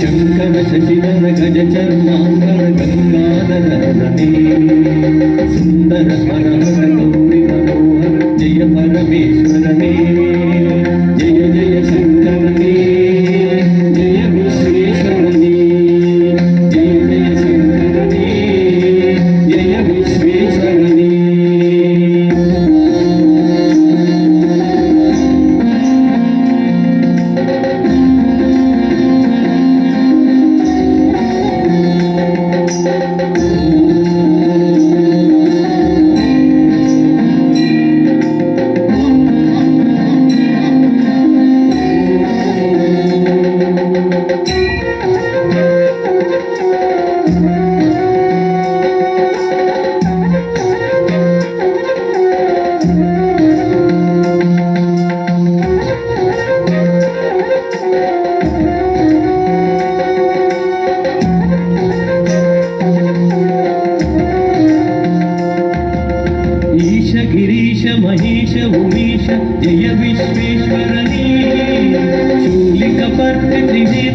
शङ्कर शशिधर गज चरणाङ्कर गङ्गाधर रमे सुन्दर स्मरण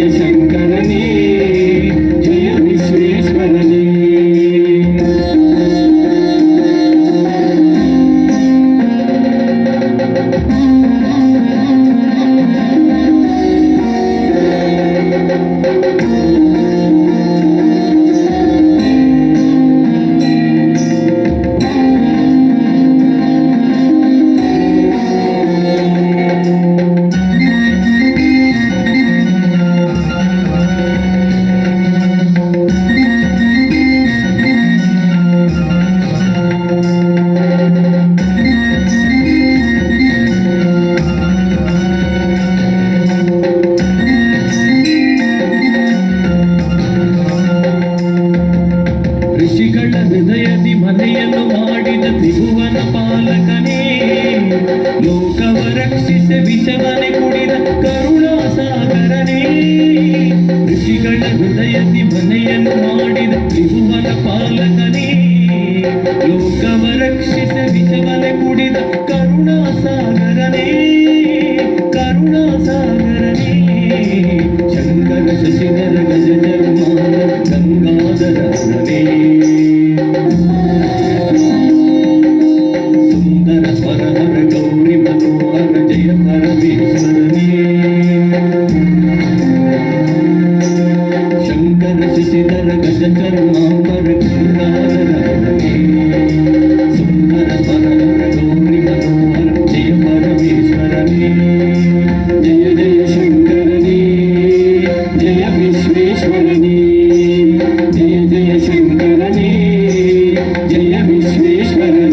in 2 లోకవరక్షిష విషవన శశిధర గజ చర్మాంబర సుందర పరమ గౌరి మనోహర జయ పరమేశ్వరని జయ జయ శంకరని జయ విశ్వేశ్వరని జయ జయ శంకరని జయ విశ్వేశ్వరని